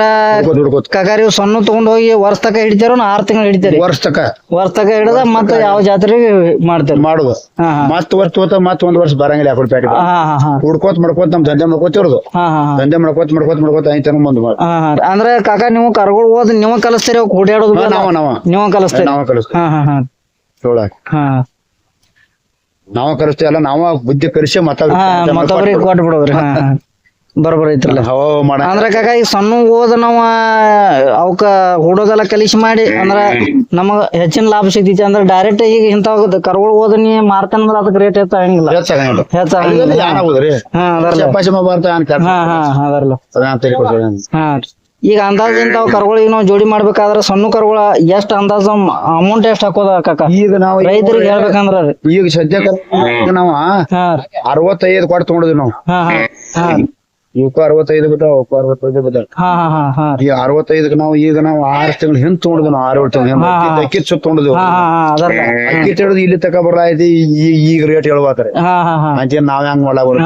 S1: ನೀವು ಸಣ್ಣ ತಗೊಂಡ್ ಹೋಗಿ ವರ್ಷ ತಕ ಹಿಡಿತಾರ ಆರ್ ತಿಂಗಳು ಹಿಡಿತಾರೆ.
S4: ವರ್ಷ ತಕ
S1: ವರ್ಷ ತಕ ಹಿಡದ ಮತ್ತೆ ಯಾವ ಜಾತ್ರೆ ಮಾಡ್ತೀರಿ.
S4: ಮಾಡುವ
S1: ಹಾ ಹಾ.
S4: ಮತ್ ವರ್ಷ ತೋತ ಮತ್ ಒಂದ್ ವರ್ಷ ಬರಂಗಿಲ್ಲ ಯಾಕಡೆ ಪ್ಯಾಕೆಟ್
S1: ಹಾ ಹಾ ಹಾ.
S4: ಹುಡ್ಕೋತ್ ಮಾಡ್ಕೋತ ನಮ್ ದಂಧೆ ಮಾಡ್ಕೋತಿರೋದು
S1: ಹಾ ಹಾ ಹಾ.
S4: ದಂಧೆ ಮಾಡ್ಕೋತ ಮಾಡ್ಕೋತ ಮಾಡ್ಕೋತ ಐತೆ ಮುಂದ್ ಮಾಡಿ.
S1: ಹಾ ಹಾ. ಅಂದ್ರೆ ಕಾಕ ನೀವು ಕರ್ಗೋಳ್ ಹೋದ್ ನೀವ ಕಲಿಸ್ತೀರಿ ಅವ್ಕ್ ಓಡಾಡೋದು.
S4: ನಾವ ನಾವ.
S1: ನೀವ ಕಲಿಸ್ತೀರಿ.
S4: ನಾವ ಕಲಿಸ್ತೀವಿ.
S1: ಹಾ ಹಾ ಹಾ. ಹಾ.
S4: ನಾವ ಕಲಿಸ್ತೀವಿ ಅಲ್ಲ ನಾವ ಬುದ್ಧಿ ಕಲಿಸಿ
S1: ಹಾ ಮತ್ತೊಬ್ರಿಗೆ ಕೊಟ್ಟು ಬಿಡೋದ್ರಿ ಹಾ ಹಾ. ಬರೋಬ್ಬರ ಐತ್ರಲ್ಲ
S4: ಹವ ಮಾಡ
S1: ಅಂದ್ರ ಕಾಕ ಈ ಸಣ್ಣ ಓದ ನಾವ ಅವಕ್ಕ ಹುಡೋದೆಲ್ಲ ಕಲಿಸಿ ಮಾಡಿ ಅಂದ್ರ ನಮಗ ಹೆಚ್ಚಿನ ಲಾಭ ಸಿಗ್ತೈತಿ ಅಂದ್ರ ಡೈರೆಕ್ಟ್ ಈಗ ಇಂತ ಕರ್ಗೋಳ್ ಓದ ನೀ ಮಾರ್ತಂದ್ರ ಅದಕ್ಕೆ ರೇಟ್ ಹೆಚ್ಚಾಗಂಗಿಲ್ಲ
S4: ಹೆಚ್ಚಾಗಂಗಿಲ್ಲ
S1: ಹೆಚ್ಚಾಗಂಗಿಲ್ಲ
S4: ಯಾನ್ ಆಗುದ್ರಿ
S1: ಹಾ ಅದರ್ಲ.
S4: ಚಪ್ಪಾಸಿ ಬರ್ತಾ ಏನ್ ಕೆಲ್ಸ
S1: ಹಾ ಹಾ ಅದರ್ಲ. ಹಾ ರೀ. ಈಗ ಅಂದಾಜ್ ಇಂತಾವ್ ಕರುಗಳಿಗೆ ನಾವು ಜೋಡಿ ಮಾಡ್ಬೇಕಾದ್ರ ಸಣ್ಣ ಕರುಗಳ ಎಷ್ಟ್ ಅಂದಾಜ್ ಅಮೌಂಟ್ ಎಷ್ಟ್ ಹಾಕೋದ ಕಾಕ?
S4: ಈಗ ನಾವು
S1: ರೈತರಿಗೆ ಹೇಳ್ಬೇಕಂದ್ರ
S4: ಈಗ ಸದ್ಯಕ್ಕೆ ನಾವ. ಅರವತ್ತೈದು ಕೊಟ್ಟು ತಗೊಂಡಿದ್ವಿ ನಾವು. ಇವಕ್ಕೂ ಅರವತ್ತೈದು ಬಿದ್ದಾವ ಅವಕ್ಕೂ ಅರವತ್ತೈದು ಬಿದ್ದಾವ.
S1: ಹಾ ಹಾ ಹಾ ಹಾ ರೀ.
S4: ಈ ಅರವತ್ತೈದಕ್ಕೆ ನಾವು ಈಗ ನಾವು ಆರು ತಿಂಗಳು ಹಿಂದ್ ತಗೊಂಡಿದ್ವಿ ನಾವು ಆರು ತಿಂಗಳು. ಅಕ್ಕಿ ಸುತ್ತ ತಗೊಂಡಿದ್ವಿ ಅಕ್ಕಿ ತಿಳಿದು ಇಲ್ಲಿ ತಕ ಬರ್ಲಾಯ್ತಿ ಈಗ ಈಗ ರೇಟ್ ಹೇಳ್ಬಾತಾರೆ
S1: ಮತ್ತೆ
S4: ಅಂತ ನಾವ್ ಹೆಂಗ್ ಮಾಡ್ಲಾಗ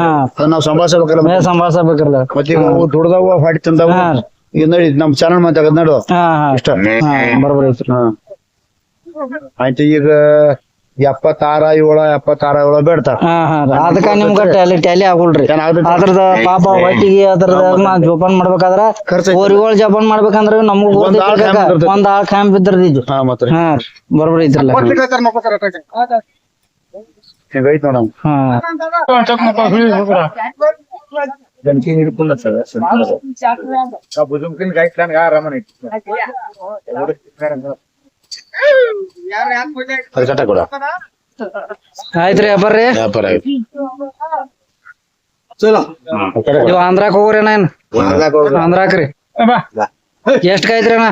S4: ನಾವು ಸಂಭಾಷಬೇಕಲ್ಲ
S1: ಮೇ ಸಂಭಾಳ್ಸಬೇಕ್ರಲ್ಲ
S4: ಮತ್ತೆ ಅವು ದುಡ್ದವ ಹೊಡಿ ತಿಂದವ.
S1: ಹಾ.
S4: ಈಗ ನೋಡಿ ನಮ್ ಚಾನಲ್ ಮತ್ತೆ ಅದ್ ನೋಡು.
S1: ಹಾ ಹಾ.
S4: ಇಷ್ಟ
S1: ಹಾ ಬರೋಬ್ಬರ ಐತ್ರಿ
S4: ಹಾ. ಆಯ್ತು ಈಗ ಎಪ್ಪತ್ತಾರ ಏಳ ಎಪ್ಪತ್ತಾರ ಏಳ ಬೇಡ್ತಾರ.
S1: ಹಾ ಹಾ ರೀ. ಅದಕ್ಕ ನಿಮ್ಗ ಟ್ಯಾಲಿ ಟ್ಯಾಲಿ ಆಗುಲ್ರಿ? ಅದ್ರದ ಪಾಪ ಒಟ್ಟಿಗೆ ಅದ್ರದ ಜೋಪಾನ್ ಜೋಪಾನ ಮಾಡ್ಬೇಕಾದ್ರ
S4: ಖರ್ಚ್ ಐತಿ.
S1: ಜೋಪಾನ ಮಾಡ್ಬೇಕಂದ್ರ ನಮಗ್
S4: ಒಂದ್ ಆಳ್
S1: ಕ್ಯಾಂಪ್
S4: ಖಾಯಂ ಇದು
S1: ಒಂದ್ ಆಳ್ ಖಾಯಂ
S4: ಹಾ ಮತ್ತೆ.
S1: ಹಾ ರೀ. ಬರೋಬ್ಬರ ಐತ್ರಲ್ಲ
S4: ಹಿಂಗೈತ್ ನೋಡಮ್
S1: ಹಾ.
S4: ಅದು ಕಟ್ಟ ಕೊಡ.
S1: ಆಯ್ತ್ರಿ ಬರ್ರಿ
S4: ವ್ಯಾಪಾರ ಆಯ್ತು.
S1: ಇವ್ ಆಂಧ್ರಾಕ್ ಹೋಗ್ರಿ ಏನ್ ಆಂಧ್ರಾಕ್ ರೀ. ಎಷ್ಟ್ ಕಾಯ್ತ್ರಿ ಅಣ್ಣ?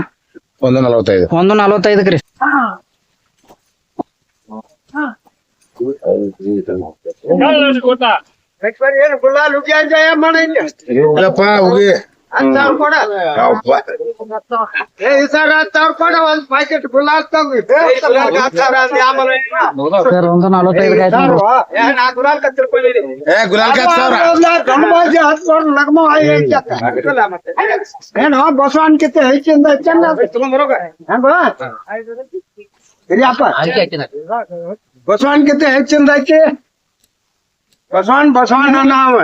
S4: ಒಂದು ನಲವತ್ತೈದು.
S1: ಒಂದು ಹಾ. ರೀ
S4: ಇಲ್ಲಪ್ಪ ಹೋಗಿ.
S1: ಸರ್ ಒಂದು ನೋಡ್ರಿ.
S4: ಏ ಗುಲಾಲ್
S6: ಏನು ಬಸವನ್ ಕಿತ್ತೆ ಹೆಚ್ಚಿಂದ ಬಸವನ್ ಕಿತ್ತೆ ಹೆಚ್ಚಿಂದ ಐತಿ ಬಸವನ್ ಬಸವನ್ ಅನ್ನ ಅವ